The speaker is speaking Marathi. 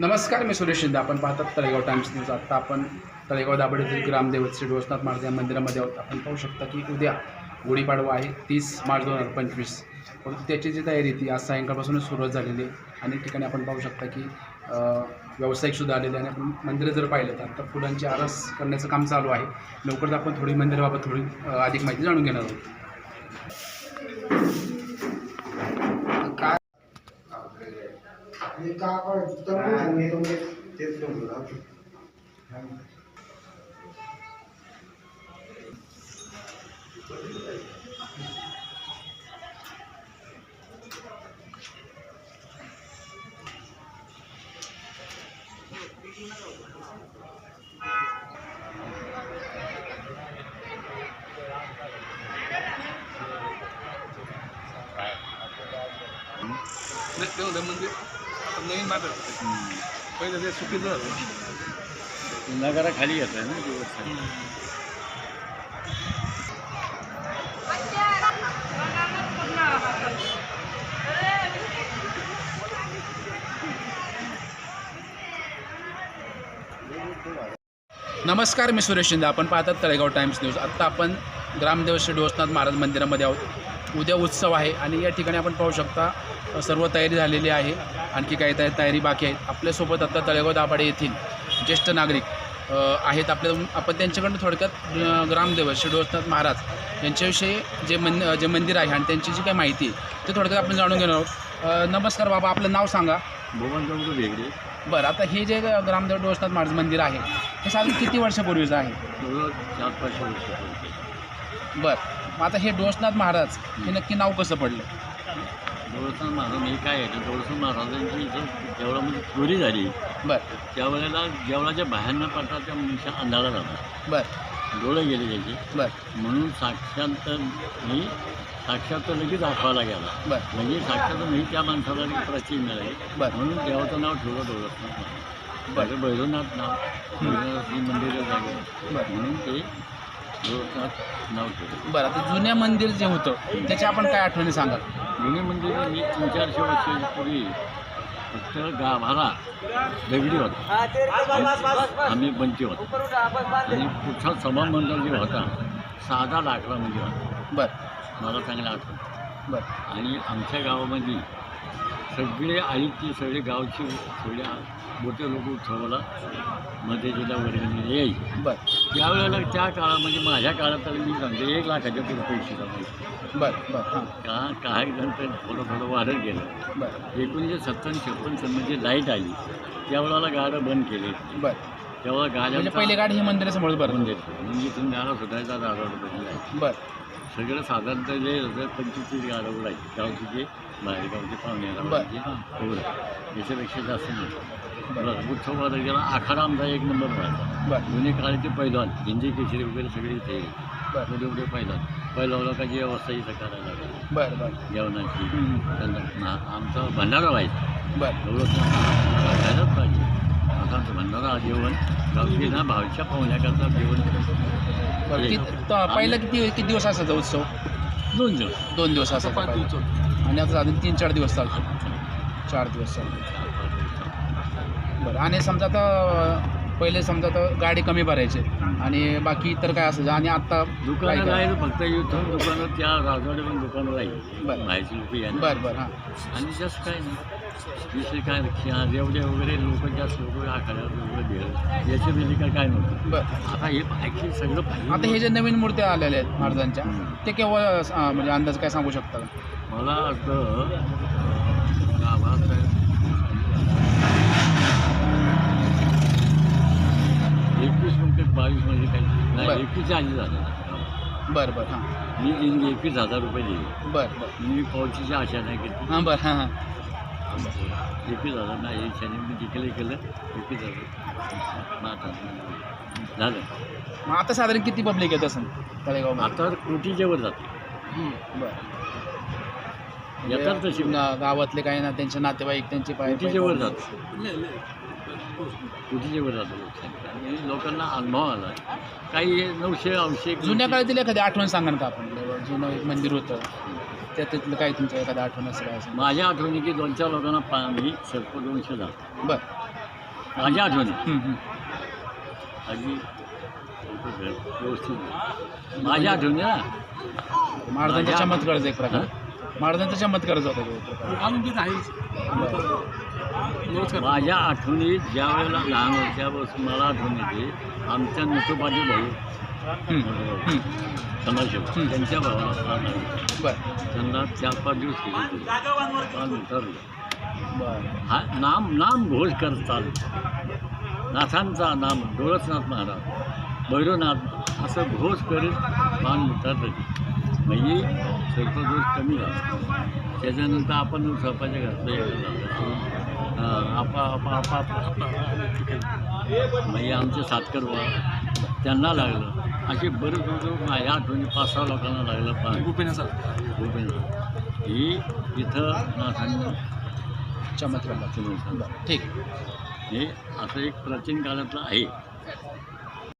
नमस्कार मी सुरेश शिंदे. आपण पाहतात तळेगाव टाइम्स न्यूज आत्ता आपण तळेगाव दाबडीतील ग्रामदेव श्री डोसनाथ महाराज या मंदिरामध्ये आहोत. आपण पाहू शकता की उद्या गुढीपाडवा आहे तीस मार्च दोन हजार पंचवीस. परंतु त्याची जी तयारी ती आज सायंकाळपासूनच सुरुवात झालेली आहे. अनेक ठिकाणी आपण पाहू शकता की अ, व्यावसायिकसुद्धा आलेले आहे आणि आपण मंदिरं जर पाहिलं तर आता फुलांची आरस करण्याचं काम चालू आहे. लवकरच आपण थोडी मंदिराबाबत थोडी अधिक माहिती जाणून घेणार आहोत. हे का आपण तंबू मी तुमचे तेच तंबू नाही ते होतं म्हणजे आता नवीन मात्र पहिलं ते चुकीचं होतं नगरा खाली घेतोय ना दिवस. नमस्कार मी सुरेश शिंदे. आपण पाहतात तळेगाव टाइम्स न्यूज. आत्ता आपण ग्रामदेव श्री डोसनाथ महाराज मंदिरामध्ये आहोत. उद्या उत्सव आहे आणि या ठिकाणी आपण पाहू शकता सर्व तयारी झालेली आहे. आणखी काही तया तयारी बाकी आहे आपल्यासोबत आता तळेगाव दाभाडे येथील ज्येष्ठ नागरिक आहेत. आपल्या आपण त्यांच्याकडून थोडक्यात ग्रामदेव श्री डोसनाथ महाराज यांच्याविषयी जे मन जे मंदिर आहे आणि त्यांची जी काही माहिती आहे ते थोडक्यात आपण जाणून घेणार आहोत. नमस्कार बाबा आपलं नाव सांगा. भुवन वेगळे. बरं आता हे जे ग्रामदेव डोसनाथ महाराज मंदिर आहे हे साधारण किती वर्षापूर्वीचं आहे? चार पाचशे. बर आता हे डोसनाथ महाराज हे नक्की नाव कसं पडलं? जवळचा महाराज हे काय आहे जवळचा महाराजांची इथं जेवढामध्ये चोरी झाली बर. त्यावेळेला जेवणाच्या बाहेर न पडता त्या मनुष्या अंधारा झाला बर. डोळे गेले त्याचे. बर. म्हणून साक्षात मी साक्षात तर लगेच दाखवायला गेला. बर. म्हणजे साक्षात मी त्या माणसाला प्रचिन मिळाली बर. म्हणून देवाचं नाव ठेवलं डोळसनाथ बरं. भैरवनाथ नाव भैरवनाथ ही मंदिरं झाली बर. म्हणून ते डोळसनाथ नाव ठेवलं. बरं आता जुन्या मंदिर जे होतं त्याच्या आपण काय आठवणी सांगा जुने मंदिर मी तीन चारशे वर्षापूर्वी फक्त गाभारा दगडी होता. आम्ही पंची होतो. आणि पुढचा सभामंडळ जे होता साधा लाकडामध्ये होता. बर. मला चांगलं आठवतं. बर. आणि आमच्या गावामध्ये सगळे आईची सगळे गावचे सगळे मोठे लोक उत्सवाला मध्ये जिल्हा वर्गणी यायचे बर. त्यावेळेला त्या काळामध्ये माझ्या काळात मी सांगते एक लाखाच्या पुढे पैसे जमायचे बर बर हां. का काही जण तर थोडं थोडं वाढत गेलं. बर. एकोणीसशे सत्तावन्न छप्पन सनमध्ये लाइट आली. त्यावेळेला गाडं बंद केले. बर. तेव्हा म्हणजे गाड्या पहिले गाडी ही मंदिरासमोर बंद केली म्हणजे इथून गाडा सुटायचा दादा बर. सगळं साधारणतः जे पंचवीस गाडं उडायची गावची जे बाहेर गावचे पाहुणे बरं. एवढं. याच्यापेक्षा जास्त नाही. बरं उत्सवाला गेला आखाडा आमचा एक नंबर व्हायचा जुने काळाचे पैलवान. हिंदी केशरी वगैरे सगळे इथे एवढे एवढे पैलवान. पैलवान लोकांची व्यवस्था इथं करायला लागली बर बर. जेवणाची. त्यांना आमचा भंडारा व्हायचा बर. एवढं व्हायलाच पाहिजे. आता आमचं भंडारा जेवण गावठी ना भावच्या पाहुण्याकरता जेवण त- पहिलं किती किती दिवस असायचा उत्सव? दोन दिवस. दोन दिवस असायचा पाच. दिवस आणि आता अजून तीन चार दिवस चालतो. चार दिवस चालतो. बरं आणि समजा आता पहिले समजा आता गाडी कमी भरायचे आणि बाकी इतर काय असायचं? आणि आता दुकानं काय काय? राहील फक्त इथून दुकानं त्या राजवाडे पण दुकानं राहील बरं. बरं बरं हां. आणि जास्त काय नाही. दुसरे काय जेवढे वगैरे लोक जास्त लोक आखाड्यावर वगैरे भेळ याच्या व्यतिरिक्त काय नव्हतं. बरं. आता हे ॲक्च्युली सगळं पाहिजे आता हे जे नवीन मूर्त्या आलेल्या आहेत महाराजांच्या ते केव्हा म्हणजे अंदाज काय सांगू शकता? मला वाटतं गावात एकवीस म्हणजे बावीस म्हणजे काही. नाही. एकवीस आधी झालं बरं बरं हां. मी एकवीस हजार रुपये दिले. बरं बरं. मी पावतीची आशा नाही केली हां बरं हां हां. एकवीस हजार नाही याच्याने मी जिकडे केलं हजार मग आता झालं. मग आता साधारण किती पब्लिक येत असं? तळेगाव आता कोटीच्या वर जाते. बरं. येतात तशी. गा- गावातले काही ना त्यांचे नातेवाईक त्यांचे पाय कोटीच्या वर जाते. कोटीच्या वर जातं लोकसंख्या आणि लोकांना अनुभव आला. काही नऊशे अंशे जुन्या काळातील एखादी आठवण सांगा ना का आपण? जुनं एक मंदिर होतं. त्याच्यातलं काही तुमचं एखादं आठवण असं काय असं माझ्या आठवणी की दोन चार लोकांना पाणी सर्प दोनशे झालं. बरं. माझ्या आठवणी. अगदी व्यवस्थित. माझ्या आठवणी ना? महाराजांचा माझ्या- चमत्कारच एक प्रकार. महाराजांचा चमत्कारच होता तो एक प्रकार. आनंदीत आहेच नमस्कार. माझ्या आठवणीत ज्या वेळेला लहान वर्षापासून मला आठवण येते. आमच्या नटोबाचे भाऊ. समाजसेवक त्यांच्या भावाला प्राण आले. बरं त्यांना चार पाच दिवस केले होते. प्राण उतरले बरं हा नाम नाम घोष करत चालू नाथांचा नाम डोळसनाथ महाराज भैरवनाथ असं घोष करीत मान उतरले म्हणजे सर्पदोष कमी झाला त्याच्यानंतर आपण सर्पाच्या घरचं यायला आपा आपा आपा आपा म्हणजे आमचे सातकर बा त्यांना लागलं असे बरेच लोक माझ्या आठवणी पाच सहा लोकांना लागलं पण गोपीनाथ भूपेंद्र ही इथं नाथांनी चमत्कार. ठीक. हे असं एक प्राचीन काळातलं आहे.